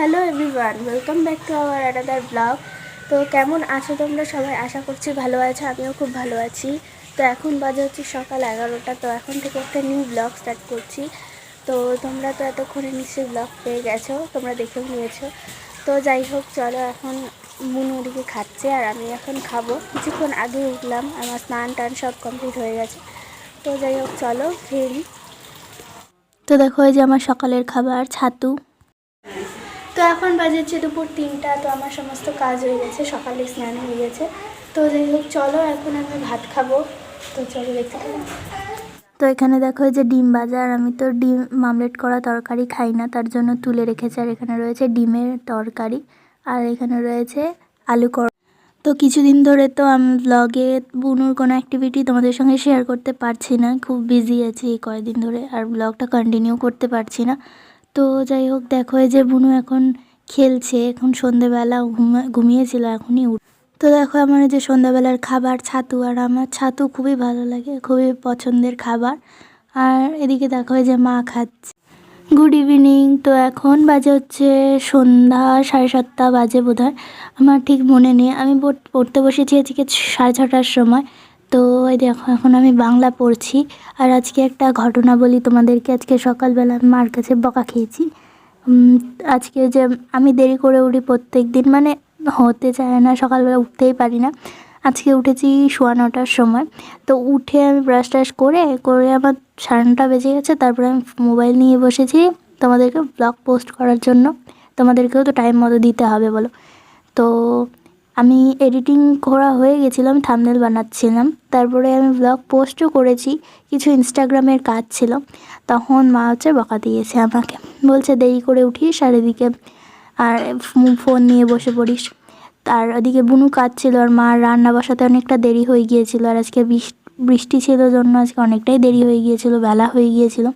Hello everyone, welcome back to our another blog. তো কেমন আছো তোমরা সবাই? আশা করছি ভালো আছো, আমিও খুব ভালো আছি। তো এখন বাজে হচ্ছে সকাল এগারোটা, তো এখন থেকে একটা নিউ ব্লগ স্টার্ট করছি। তো তোমরা তো এতক্ষণে নিশ্চয়ই ব্লগ পেয়ে গেছো, তোমরা দেখেও নিয়েছো। তো যাই হোক, চলো এখন মুনু ওদিকে খাচ্ছে আর আমি এখন খাব। কিছুক্ষণ আগে উঠলাম, আমার স্নান টান সব কমপ্লিট হয়ে গেছে। তো যাই হোক, চলো খেয়ে তো দেখো এই যে আমার সকালের খাবার, ছাতু। তো এখন বাজে হচ্ছে দুপুর তিনটা, তো আমার সমস্ত কাজ হয়ে গেছে, সকালে স্নান হয়ে গেছে। তো যাই হোক, চলো এখন আমি ভাত খাব। তো চলো দেখতে তো এখানে দেখো যে ডিম বাজার আমি তো ডিম মামলেট করা তরকারি খাই না, তার জন্য তুলে রেখেছি, আর এখানে রয়েছে ডিমের তরকারি, আর এখানে রয়েছে আলু কর তো কিছুদিন ধরে তো আমি ব্লগে বুনুর কোনো অ্যাক্টিভিটি তোমাদের সঙ্গে শেয়ার করতে পারছি না, খুব বিজি আছি এই কয়েকদিন ধরে, আর ব্লগটা কন্টিনিউ করতে পারছি না। তো যাই হোক, দেখো এই যে বুনু এখন খেলছে, এখন সন্ধেবেলা ঘুমা, ঘুমিয়েছিল, এখনই উঠ, তো দেখো আমার যে সন্ধ্যাবেলার খাবার, ছাতু, আর আমার ছাতু খুবই ভালো লাগে, খুবই পছন্দের খাবার। আর এদিকে দেখো যে মা খাচ্ছে। গুড ইভিনিং তো এখন বাজে হচ্ছে সন্ধ্যা সাড়ে সাতটা বাজে বোধ আমার ঠিক মনে নেই, আমি পড়- পড়তে বসেছি আজকে সাড়ে ছটার সময়। এই দেখো, এখন আমি বাংলা পড়ছি। আর আজকে একটা ঘটনা বলি তোমাদেরকে। আজকে সকালবেলা মার কাছে বকা খেয়েছি। আজকে যে আমি দেরি করে উঠি প্রত্যেক দিন মানে হতে চায় না, সকালবেলা উঠতেই পারি না। আজকে উঠেছি সোয়া নটার সময়। তো উঠে আমি ব্রাশ ট্রাশ করে করে আমার সাড়ে নটা বেজে গেছে। তারপরে আমি মোবাইল নিয়ে বসেছি তোমাদেরকে ব্লগ পোস্ট করার জন্য। তোমাদেরকেও তো টাইম মতো দিতে হবে বলো। তো আমি এডিটিং করা হয়ে গেছিলাম থামনেল বানাচ্ছিলাম। তারপরে আমি ব্লগ পোস্টও করেছি, কিছু ইনস্টাগ্রামের কাজ ছিল। তখন মা হচ্ছে বকা দিয়েছে আমাকে। বলছে, দেরি করে উঠিস আর এদিকে আর ফোন নিয়ে বসে পড়িস। আর ওদিকে বুনু কাজ ছিল আর মা রান্না বসাতে অনেকটা দেরি হয়ে গিয়েছিল। আর আজকে বৃষ- বৃষ্টি ছিল জন্য আজকে অনেকটাই দেরি হয়ে গিয়েছিল, বেলা হয়ে গিয়েছিল।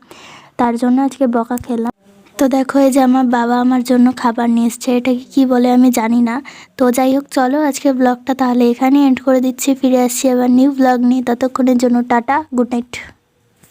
তার জন্য আজকে বকা খেলাম। তো দেখো এই যে আমার বাবা আমার জন্য খাবার নিয়ে এসছে, এটাকে কী বলে আমি জানি না। তো যাই হোক, চলো আজকে ব্লগটা তাহলে এখানে এন্ড করে দিচ্ছি, ফিরে আসছি আবার নিউ ব্লগ নিয়ে, ততক্ষণের জন্য টাটা গুড নাইট